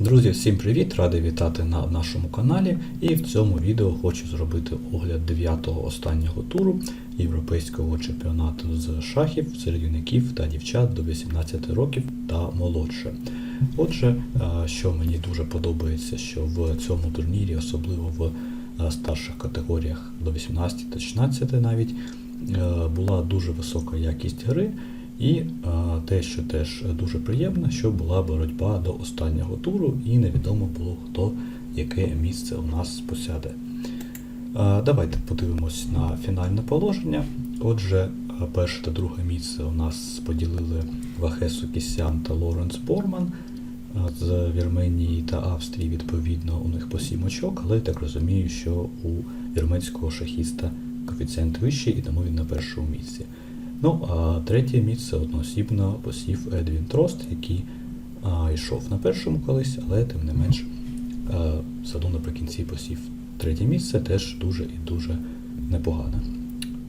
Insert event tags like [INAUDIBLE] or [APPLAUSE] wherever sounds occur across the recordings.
Друзі, всім привіт! Радий вітати на нашому каналі. І в цьому відео хочу зробити огляд 9-го останнього туру Європейського чемпіонату з шахів серед юнаків та дівчат до 18 років та молодше. Отже, е, що мені дуже подобається, що в цьому турнірі, особливо в е, старших категоріях до 18 та 16 навіть, е, була дуже висока якість гри. І е, те, що теж дуже приємно, що була боротьба до останнього туру, і невідомо було, хто яке місце у нас посяде. Е, давайте подивимось на фінальне положення. Отже, е, перше та друге місце у нас поділили Вахесу Кісян та Лоренс Борман. З Вірменії та Австрії, відповідно, у них по 7 очок, але я так розумію, що у вірменського шахіста коефіцієнт вищий, і тому він на першому місці. Ну, а третє місце одноосібно посів Едвін Трост, який а, йшов на першому колись, але тим не менш все наприкінці посів третє місце, теж дуже і дуже непогане.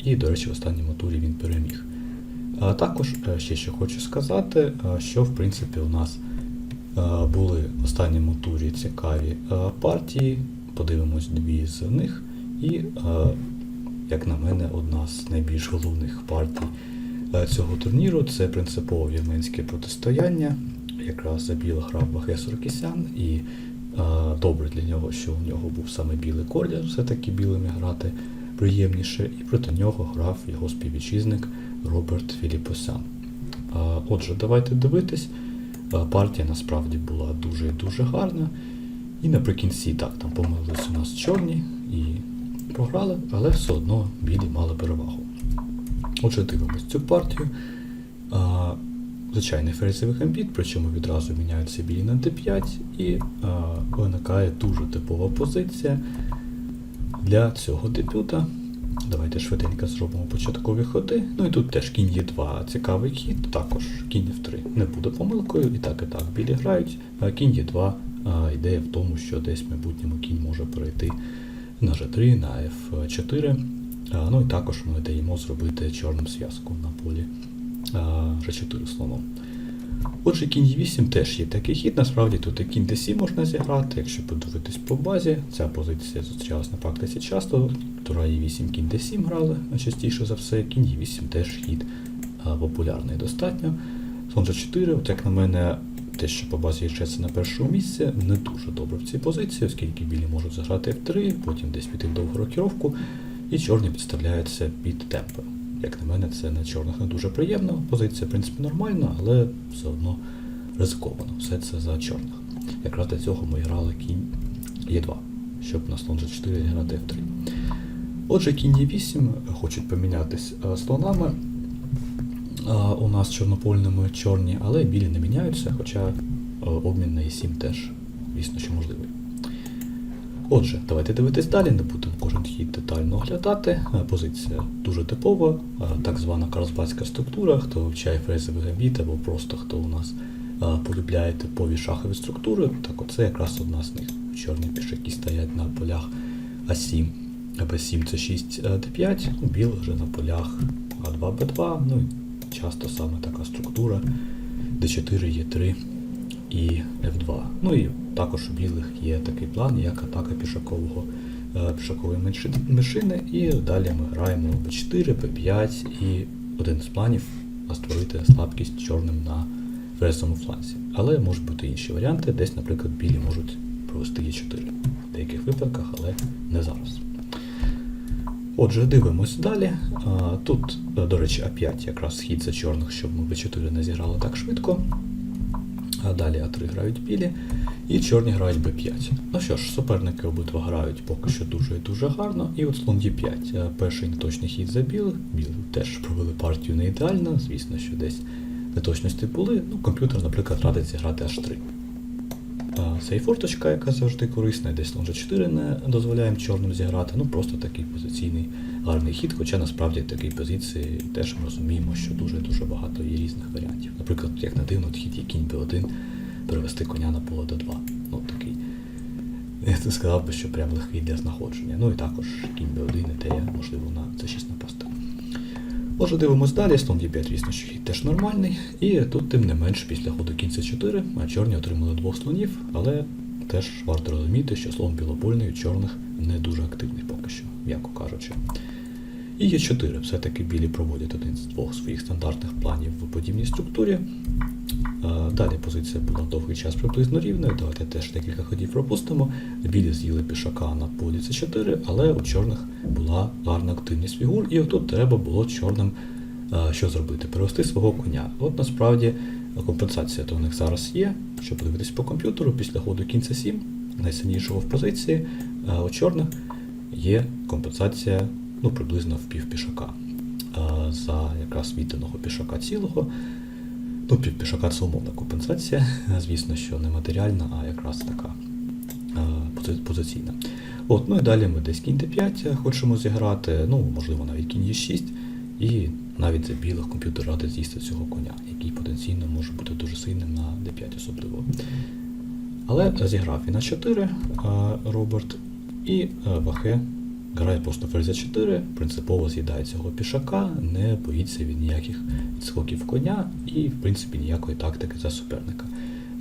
І, до речі, в останньому турі він переміг. А також е, ще що хочу сказати, що в принципі у нас були в останньому турі цікаві партії. Подивимось дві з них. І як на мене, одна з найбільш головних партій е, цього турніру це принципово вірменське протистояння. Якраз за біло грав Бахес Рокісян, і е, добре для нього, що у нього був саме білий колір, все-таки білими грати приємніше, і проти нього грав його співвітчизник Роберт Філіпосян. Е, отже, давайте дивитись. Партія насправді була дуже і дуже гарна. І наприкінці так, там помилились у нас чорні і програли, але все одно білі мали перевагу. Отже, дивимось цю партію. А, звичайний ферзевий гамбіт, причому відразу міняються білі на d5, і а, виникає дуже типова позиція для цього дебюта. Давайте швиденько зробимо початкові ходи. Ну і тут теж кінь є 2 цікавий хід, також кінь F3 не буде помилкою, і так, і так білі грають. А кінь є 2 ідея в тому, що десь в майбутньому кінь може перейти на G3, на F4. Ну і також ми даємо зробити чорним зв'язку на полі G4 слоном. Отже, кінь E8 теж є такий хід. Насправді тут і кінь D7 можна зіграти, якщо подивитись по базі. Ця позиція зустрічалась на практиці часто. Тура E8, кінь D7 грали частіше за все. Кінь E8 теж хід популярний достатньо. Слон G4, от як на мене, те, що по базі Єчеться на першому місці, не дуже добре в цій позиції, оскільки білі можуть заграти F3, потім десь піти в довгу рокіровку, і чорні підставляються під темпи. Як на мене, це на чорних не дуже приємно. Позиція, в принципі, нормальна, але все одно ризиковано. Все це за чорних. Якраз для цього ми грали кінь Е2, щоб на слон G4 грати F3. Отже, кінь Е8 хочуть помінятись е, слонами. А, у нас чорнопольними чорні, але білі не міняються, хоча е, обмін на E7 теж, звісно, що можливий. Отже, давайте дивитись далі, не будемо кожен хід детально оглядати. Е, Позиція дуже типова, е, так звана карлсбадська структура, хто вивчає фрезовий гамбіт або просто хто у нас полюбляє типові шахові структури, так оце якраз одна з них. Чорні пішаки стоять на полях А7, Б7 С6, Д5, білі вже на полях А2, Б2, ну часто саме така структура D4, Е3 і F2. Ну і також у білих є такий план, як атака пішакового, е, пішакової машини. І далі ми граємо B4, B5 і один з планів створити слабкість чорним на ферзовому фланзі. Але можуть бути інші варіанти, десь, наприклад, білі можуть провести Е4 в деяких випадках, але не зараз. Отже, дивимось далі. Тут, е, до речі, А5 якраз схід за чорних, щоб ми Б4 не зіграли так швидко. А далі А3 грають білі, і чорні грають Б5. Ну що ж, суперники обидва грають поки що дуже і дуже гарно. І от слон Д5. Е, Перший неточний хід за білих. Білі теж провели партію не ідеально, звісно, що десь неточності були. Ну, комп'ютер, наприклад, радить зіграти H3. Це і яка завжди корисна, десь слон G4 не дозволяємо чорним зіграти. Ну просто такий позиційний гарний хід, хоча насправді в такій позиції теж ми розуміємо, що дуже-дуже багато є різних варіантів. Наприклад, як на дивно, хід є кінь B1 перевести коня на поле D2. Ну такий. Я сказав би, що прям легкий для знаходження. Ну і також кінь B1 ідея, можливо, на C6 напасти. Отже, дивимось далі, слон Е5, звісно, що хід теж нормальний. І тут, тим не менш, після ходу кінця 4, а чорні отримали двох слонів, але теж варто розуміти, що слон білобольний у чорних не дуже активний поки що, м'яко кажучи. І є 4 все-таки білі проводять один з двох своїх стандартних планів в подібній структурі. Далі позиція була довгий час приблизно рівною. Давайте теж декілька ходів пропустимо. Білі з'їли пішака на полі С4, але у чорних була гарна активність фігур, і отут треба було чорним що зробити? Перевести свого коня. От насправді компенсація то у них зараз є. Щоб подивитись по комп'ютеру, після ходу кінця 7, найсильнішого в позиції, у чорних є компенсація ну, приблизно в пів пішака. За якраз відданого пішака цілого. Ну, пішака це умовна компенсація, звісно, що не матеріальна, а якраз така е, позиційна. От, ну і далі ми десь кінь d5 хочемо зіграти, ну, можливо, навіть кінь e6, і навіть за білих комп'ютер радить з'їсти цього коня, який потенційно може бути дуже сильним на d5 особливо. Але зіграв і на 4 е, Роберт, і е, Вахе грає просто ферзя 4, принципово з'їдає цього пішака, не боїться він ніяких відскоків коня і, в принципі, ніякої тактики за суперника.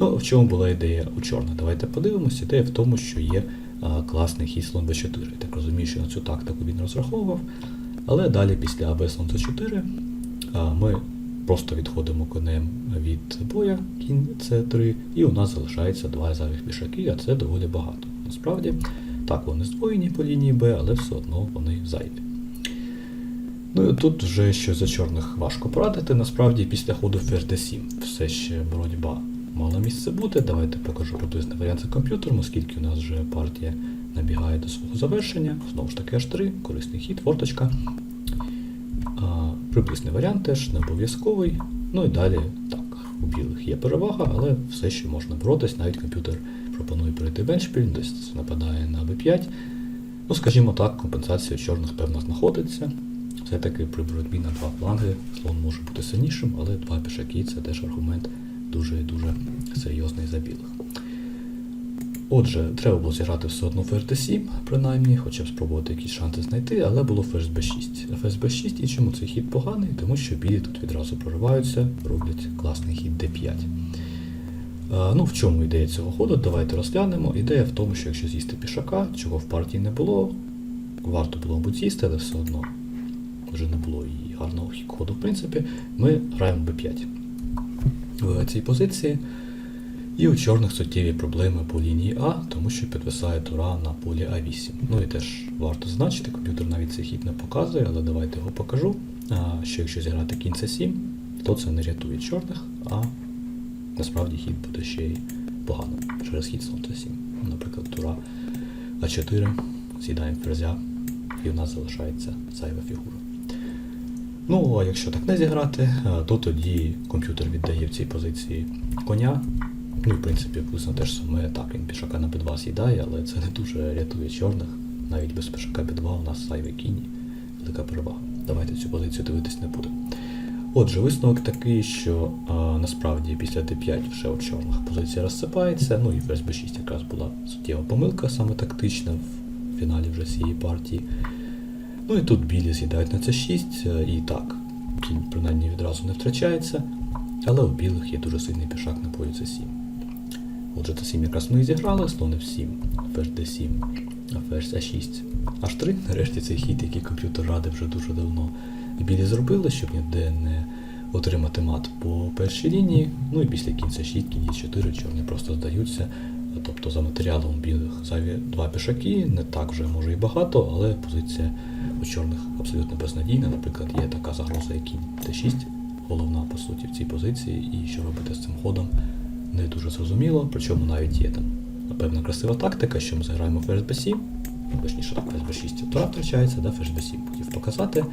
Ну, в чому була ідея у чорних? Давайте подивимося. Ідея в тому, що є а, класний хід слон b4. Я так розумію, що на цю тактику він розраховував. Але далі після АБ слон c4 а, ми просто відходимо конем від боя, кінь c3, і у нас залишається два зайвих пішаки, а це доволі багато. Насправді, так, вони здвоєні по лінії Б, але все одно вони зайві. Ну і тут вже що за чорних важко порадити. Насправді після ходу ферзь d7 все ще боротьба мала місце бути. Давайте покажу приблизний варіант за комп'ютером, оскільки у нас вже партія набігає до свого завершення. Знову ж таки H3, корисний хід, форточка. А, приблизний варіант теж не обов'язковий. Ну і далі так, у білих є перевага, але все ще можна боротись, навіть комп'ютер пропонує перейти в еншпіль, десь нападає на b5. Ну, скажімо так, компенсація чорних певно знаходиться. Все-таки при боротьбі на два фланги слон може бути сильнішим, але два пішаки це теж аргумент дуже і дуже серйозний за білих. Отже, треба було зіграти все одно ферзь d7, принаймні, хоча б спробувати якісь шанси знайти, але було ферзь b6. Ферзь b6 і чому цей хід поганий? Тому що білі тут відразу прориваються, роблять класний хід d5. Е, Ну, в чому ідея цього ходу? Давайте розглянемо. Ідея в тому, що якщо з'їсти пішака, чого в партії не було, варто було мабуть з'їсти, але все одно вже не було і гарного ходу, в принципі, ми граємо b5 в цій позиції. І у чорних суттєві проблеми по лінії А, тому що підвисає тура на полі А8. Ну і теж варто значити, комп'ютер навіть цей хід не показує, але давайте його покажу. Що якщо зіграти кінь С7, то це не рятує чорних, а насправді хід буде ще й поганим через хід слон С7. Наприклад, тура А4, з'їдаємо ферзя, і в нас залишається зайва фігура. Ну, а якщо так не зіграти, е, то тоді комп'ютер віддає в цій позиції коня. Ну, в принципі, приблизно те ж саме так, він пішака на b2 з'їдає, але це не дуже рятує чорних. Навіть без пішака b2 у нас зайвий кінь, велика перевага. Давайте цю позицію дивитись не будемо. Отже, висновок такий, що а, насправді після d5 вже у чорних позиція розсипається. Ну і ферзь b6 якраз була суттєва помилка, саме тактична в фіналі вже цієї партії. Ну і тут білі з'їдають на c6, е, і так, кінь принаймні відразу не втрачається, але у білих є дуже сильний пішак на полі c7. Отже, c7 якраз ми і зіграли, слон f7, ферзь d7, а ферзь a6, h3, нарешті цей хід, який комп'ютер радив вже дуже давно. Білі зробили, щоб ніде не отримати мат по першій лінії. Ну і після кінця 6, кінь 4 чорні просто здаються. Тобто за матеріалом білих зайві два пішаки, не так вже може і багато, але позиція у чорних абсолютно безнадійна. Наприклад, є така загроза, як кінь Т6, головна по суті в цій позиції, і що робити з цим ходом не дуже зрозуміло. Причому навіть є там певна красива тактика, що ми заграємо ферзь b7, точніше так, ферзь b6 тура втрачається, да, ферзь b7 хотів показати.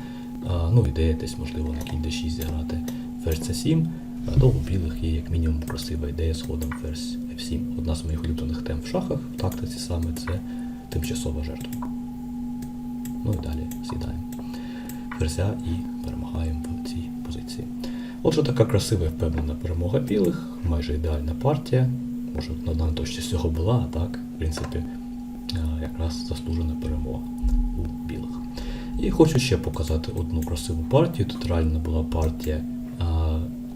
Ну, ідея десь, можливо, на кінь d6 зіграти ферзь c7. А то у білих є як мінімум красива ідея з ходом ферзь f7. Одна з моїх улюблених тем в шахах в тактиці саме це тимчасова жертва. Ну і далі з'їдаємо ферзя і перемагаємо в цій позиції. Отже, така красива і впевнена перемога білих, майже ідеальна партія. Може, на даній точці з цього була, а так, в принципі, якраз заслужена перемога у білих. І хочу ще показати одну красиву партію. Тут реально була партія.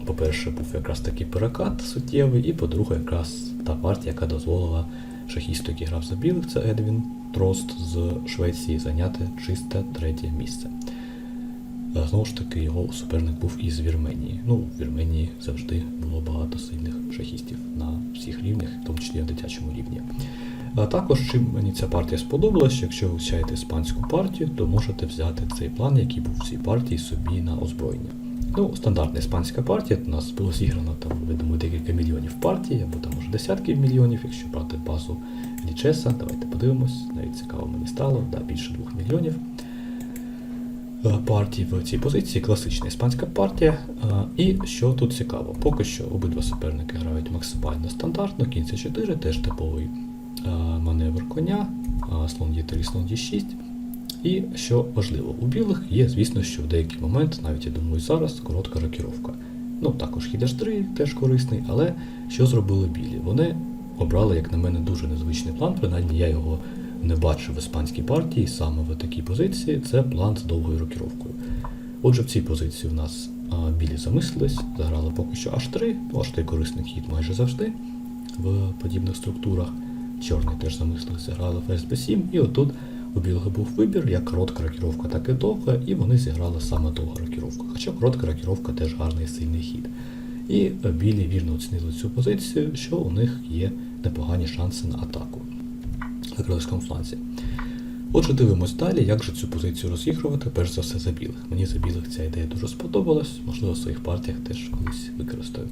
По-перше, був якраз такий перекат суттєвий, і по-друге, якраз та партія, яка дозволила шахісту, який грав за білих, це Едвін Трост з Швеції, зайняти чисте третє місце. Е, Знову ж таки, його суперник був із Вірменії. Ну, в Вірменії завжди було багато сильних шахістів на всіх рівнях, в тому числі на дитячому рівні. Також, чим мені ця партія сподобалась, якщо ви вивчаєте іспанську партію, то можете взяти цей план, який був в цій партії, собі на озброєння. Ну, стандартна іспанська партія, у нас було зіграно там, я декілька мільйонів партій, або там може десятків мільйонів, якщо брати базу Лічеса. Давайте подивимось, навіть цікаво мені стало, да, більше двох мільйонів е, партій в цій позиції, класична іспанська партія. Е, І що тут цікаво, поки що обидва суперники грають максимально стандартно, кінь c 4 теж типовий маневр коня, е, слон d3, слон d6. І що важливо, у білих є, звісно, що в деякий момент, навіть я думаю, зараз коротка рокіровка. Ну, також хід h3 теж корисний, але що зробили білі? Вони обрали, як на мене, дуже незвичний план, принаймні я його не бачив в іспанській партії саме в такій позиції. Це план з довгою рокіровкою. Отже, в цій позиції у нас а, білі замислились, заграли поки що h3, ну, h3 корисний хід майже завжди в подібних структурах. Чорний теж замислився, грали ферзь b7, і отут у білих був вибір, як коротка рокіровка, так і довга, і вони зіграли саме довга рокіровка. Хоча коротка рокіровка теж гарний сильний хід. І білі вірно оцінили цю позицію, що у них є непогані шанси на атаку на крилському фланзі. Отже, дивимось далі, як же цю позицію розігрувати, перш за все за білих. Мені за білих ця ідея дуже сподобалась, можливо, в своїх партіях теж колись використаю.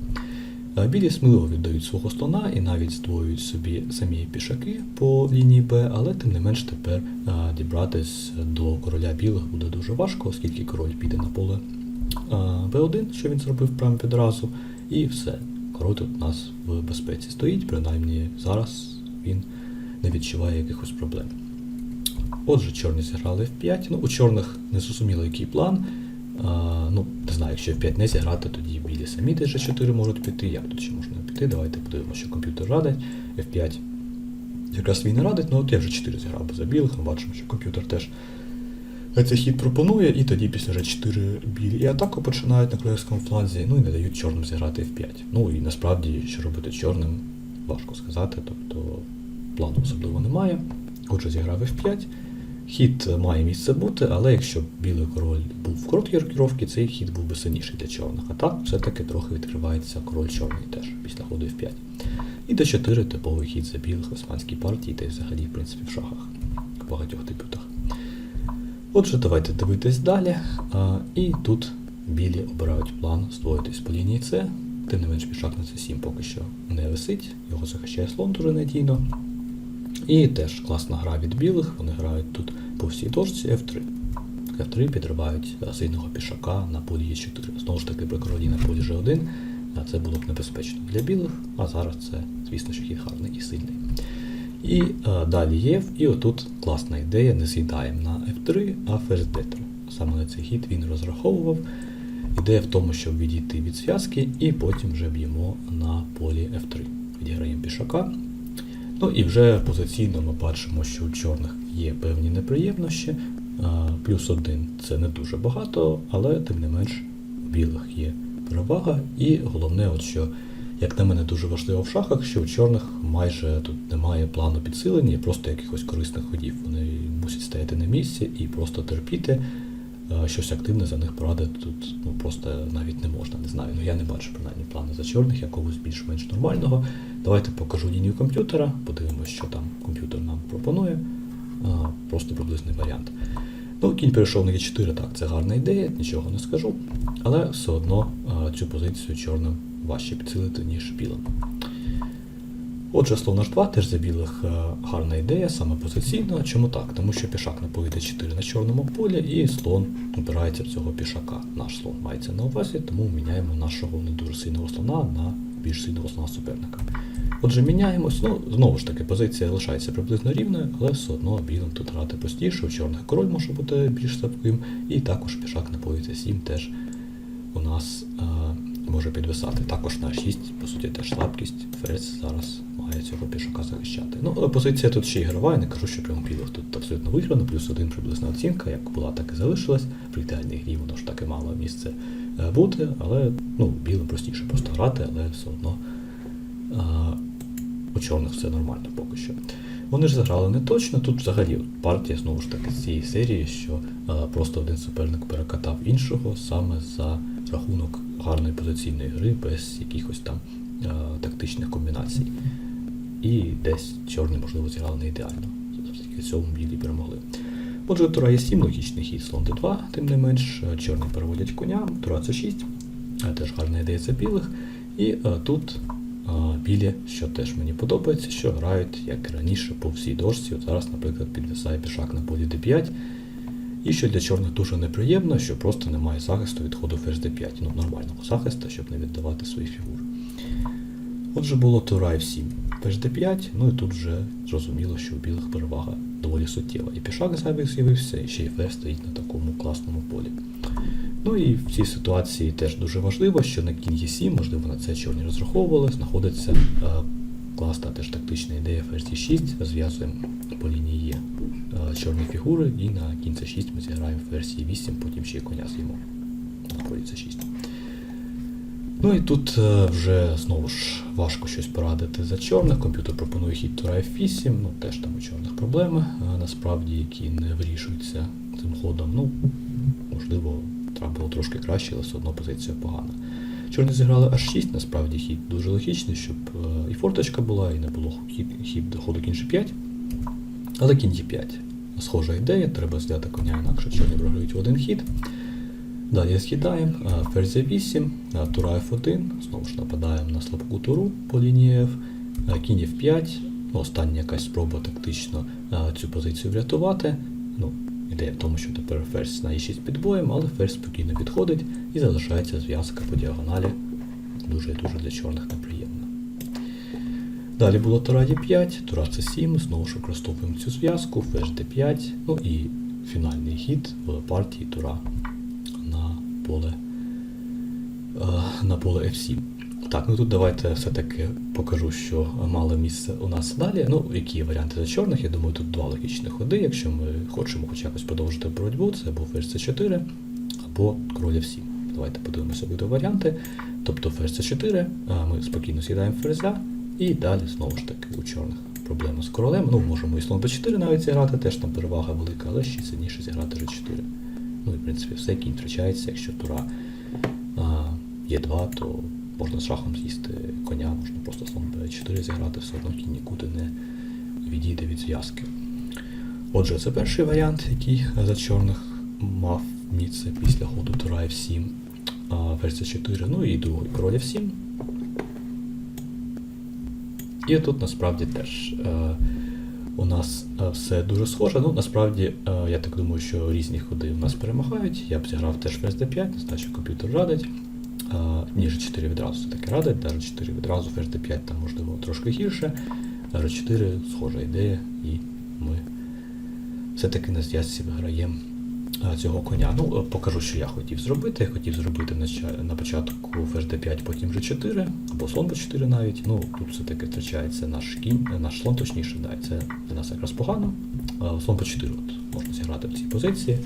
Білі сміливо віддають свого слона і навіть здвоюють собі самі пішаки по лінії Б, але тим не менш тепер дібратись до короля білих буде дуже важко, оскільки король піде на поле е, Б1, що він зробив прямо відразу, і все. Король тут у нас в безпеці стоїть, принаймні зараз він не відчуває якихось проблем. Отже, чорні зіграли в5. Ну, у чорних не зрозуміло, який план. Ну, не знаю, якщо F5 не зіграти, тоді білі самі теж G4 можуть піти. Як тут ще можна піти? Давайте подивимося, що комп'ютер радить. F5 якраз він не радить, ну от я вже 4 зіграв за білих, ми бачимо, що комп'ютер теж цей хід пропонує, і тоді після G4 білі і атаку починають на королівському фланзі, ну і не дають чорним зіграти F5. Ну і насправді, що робити чорним, важко сказати, тобто плану особливо немає. Отже, зіграв F5. Хід має місце бути, але якщо б білий король був в короткій рокіровці, цей хід був би сильніший для чорних. А так все-таки трохи відкривається король чорний теж після ходу F5. І d4 типовий хід за білих в іспанській партії, та й взагалі, в принципі, в шахах в багатьох дебютах. Отже, давайте дивитись далі. А, і тут білі обирають план здвоїтись по лінії С. Тим не менш пішак на c7 поки що не висить, його захищає слон дуже надійно. І теж класна гра від білих, вони грають тут по всій дошці F3. F3 підривають сильного пішака на полі Е4. Знову ж таки, при королі на полі G1, це було б небезпечно для білих, а зараз це, звісно, що хід гарний і сильний. І е, далі є, і отут класна ідея, не з'їдаємо на F3, а ферзь D3. Саме на цей хід він розраховував. Ідея в тому, щоб відійти від зв'язки і потім вже б'ємо на полі F3. Відіграємо пішака. Ну і вже позиційно ми бачимо, що у чорних є певні неприємності. Плюс один це не дуже багато, але тим не менш у білих є перевага. І головне, от що, як на мене, дуже важливо в шахах, що у чорних майже тут немає плану підсилення, просто якихось корисних ходів. Вони мусять стояти на місці і просто терпіти. А, Щось активне за них порадити тут ну, просто навіть не можна, не знаю. Ну я не бачу принаймні плану за чорних, якогось більш-менш нормального. Давайте покажу лінію комп'ютера, подивимося, що там комп'ютер нам пропонує. А, Просто приблизний варіант. Ну, кінь перейшов на Е4, так, це гарна ідея, нічого не скажу. Але все одно а, цю позицію чорним важче підсилити, ніж білим. Отже, слон H2 теж за білих е, гарна ідея, саме позиційна. Чому так? Тому що пішак на полі d4 на чорному полі, і слон опирається в цього пішака. Наш слон мається на увазі, тому міняємо нашого не дуже сильного слона на більш сильного слона суперника. Отже, міняємось. Ну, знову ж таки, позиція лишається приблизно рівною, але все одно білим тут грати простіше, у чорних король може бути більш слабким, і також пішак на полі c7 теж у нас е, може підвисати. Також на 6, по суті, теж слабкість. Ферзь зараз допомагає цього пішака захищати. Ну, але позиція тут ще ігрова, я не кажу, що прямо білих тут абсолютно виграно, плюс один приблизна оцінка, як була, так і залишилась. При ідеальній грі воно ж таки мало місце е, бути, але ну, білим простіше просто грати, але все одно а, у чорних все нормально поки що. Вони ж заграли не точно. Тут взагалі партія знову ж таки з цієї серії, що а, просто один суперник перекатав іншого саме за рахунок гарної позиційної гри, без якихось там а, тактичних комбінацій. І десь чорні, можливо, зіграли не ідеально. Завдяки цьому білі перемогли. Отже, Тура є 7, логічний хід слон d2, тим не менш, чорні переводять коня, Тура c6, е, теж гарна ідея за білих. І е, тут е, білі, що теж мені подобається, що грають, як раніше, по всій дошці. От зараз, наприклад, підвисає пішак на полі d5. І що для чорних дуже неприємно, що просто немає захисту від ходу ферзь d5, ну нормального захисту, щоб не віддавати свої фігури. Отже, було Тура F7, ферзь d5, ну і тут вже зрозуміло, що у білих перевага доволі суттєва. І пішак зайвий з'явився, і ще й ферзь стоїть на такому класному полі. Ну і в цій ситуації теж дуже важливо, що на кінь Е7, можливо, на це чорні розраховували, знаходиться е, класна теж тактична ідея ферзь d6, зв'язуємо по лінії Е чорні фігури, і на кінь c6 ми зіграємо ферзь e8, потім ще й коня з'їмо на полі c6. Ну і тут е, вже знову ж важко щось порадити за чорних. Комп'ютер пропонує хід Тура F8, ну теж там у чорних проблеми, е, насправді, які не вирішуються цим ходом. Ну, можливо, треба було трошки краще, але все одно позиція погана. Чорні зіграли H6, насправді хід дуже логічний, щоб е, і форточка була, і не було хід, хід до ходу кінь G5. Але кінь Е5. Схожа ідея, треба взяти коня, інакше чорні програють в один хід. Далі з'їдаємо ферзь 8, тура F1, знову ж нападаємо на слабку туру по лінії F, кінь F5, ну, остання якась спроба тактично цю позицію врятувати. Ну, ідея в тому, що тепер ферзь на e6 під боєм, але ферзь спокійно підходить і залишається зв'язка по діагоналі. Дуже дуже для чорних неприємно. Далі було тура d5, тура c7, знову ж використовуємо цю зв'язку, ферзь d5, ну і фінальний хід в партії тура поле, е, на поле F7. Так, ну тут давайте все-таки покажу, що мало місце у нас далі. Ну, які варіанти за чорних? Я думаю, тут два логічні ходи. Якщо ми хочемо хоч якось продовжити боротьбу, це або ферзь c4, або король F7. Давайте подивимося обидва варіанти. Тобто ферзь c4, ми спокійно з'їдаємо ферзя, і далі знову ж таки у чорних проблема з королем. Ну, можемо і слон b4 навіть зіграти, теж там перевага велика, але ще сильніше зіграти g4. Ну і в принципі все, кінь втрачається, якщо тура є 2, то можна з шахом з'їсти коня, можна просто слон b4 зіграти, все одно кінь нікуди не відійде від зв'язки. Отже, це перший варіант, який за чорних мав місце після ходу тура f7, а, версія 4, ну і другий король f7. І тут насправді теж е, у нас е, все дуже схоже. Ну, насправді, е, я так думаю, що різні ходи у нас перемагають. Я б зіграв теж ферзь d5, не знаю, що комп'ютер радить. Е, ніж 4 відразу все-таки радить, навіть 4 відразу, ферзь d5 там можливо трошки гірше. r4 схожа ідея, і ми все-таки на зв'язці виграємо цього коня. Ну, е, покажу, що я хотів зробити. Я хотів зробити на, початку ферзь d5, потім g4, або слон b4 навіть. Ну, тут все-таки втрачається наш кінь, е, наш слон, точніше, да, це для нас якраз погано. Е, Слон b4 от, можна зіграти в цій позиції.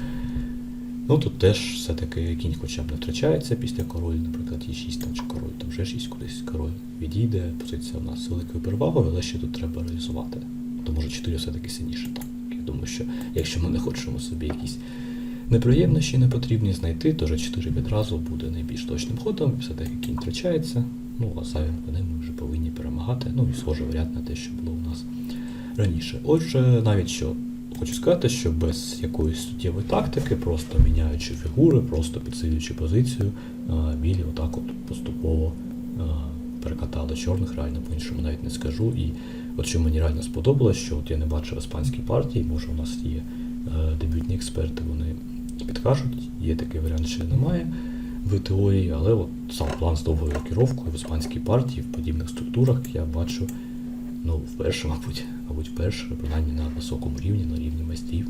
Ну тут теж все-таки кінь хоча б не втрачається після король, наприклад, e6 там, чи король, там вже 6 кудись король відійде. Позиція у нас з великою перевагою, але ще тут треба реалізувати. Тому що 4 все-таки сильніше так. Я думаю, що якщо ми не хочемо собі якісь неприємності не потрібні знайти, то вже 4 відразу буде найбільш точним ходом, все-таки кінь втрачається. Ну, а зайвим конем ми вже повинні перемагати. Ну і схожий варіант на те, що було у нас раніше. Отже, навіть що хочу сказати, що без якоїсь суттєвої тактики, просто міняючи фігури, просто підсилюючи позицію, білі отак от поступово перекатали чорних, реально по-іншому навіть не скажу. І от що мені реально сподобалось, що от я не бачив іспанській партії, може у нас є е, дебютні експерти, вони підкажуть, є такий варіант, ще немає в теорії, але от сам план з довгою рокіровкою в іспанській партії, в подібних структурах я бачу ну, вперше, мабуть, мабуть, вперше, принаймні на високому рівні, на рівні майстрів.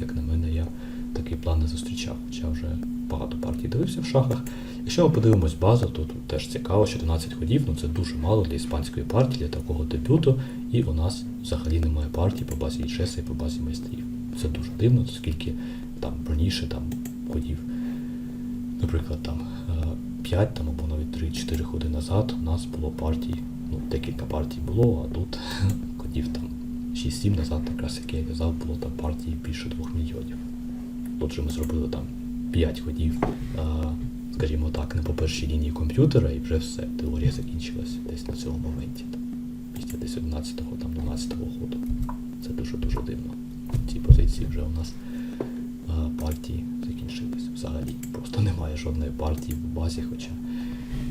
Як на мене, я такий план не зустрічав, хоча вже багато партій дивився в шахах. Якщо ми подивимось базу, то тут теж цікаво, що 12 ходів, ну це дуже мало для іспанської партії, для такого дебюту, і у нас взагалі немає партій по базі чеса і по базі майстрів. Це дуже дивно, оскільки там раніше там ходів, наприклад, там 5 там, або навіть 3-4 ходи назад у нас було партій, ну декілька партій було, а тут [LAUGHS] ходів там 6-7 назад, якраз як я казав, було там партії більше 2 мільйонів. Отже, ми зробили там 5 ходів, скажімо так, не по першій лінії комп'ютера, і вже все, теорія закінчилася десь на цьому моменті. Після десь 11-го, там 12-го ходу. Це дуже-дуже дивно. Ці позиції вже у нас партії закінчились. Взагалі просто немає жодної партії в базі, хоча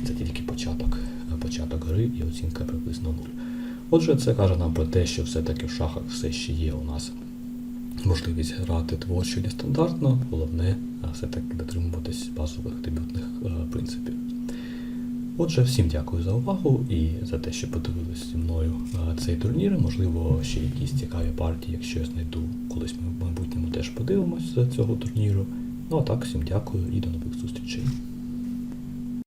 це тільки початок, початок гри і оцінка приблизно нуль. Отже, це каже нам про те, що все-таки в шахах все ще є у нас можливість грати творчо і нестандартно, головне все-таки дотримуватись базових дебютних е, принципів. Отже, всім дякую за увагу і за те, що подивились зі мною е, цей турнір. Можливо, ще якісь цікаві партії, якщо я знайду, колись майбутньому теж подивимось з цього турніру. Ну а так, всім дякую і до нових зустрічей.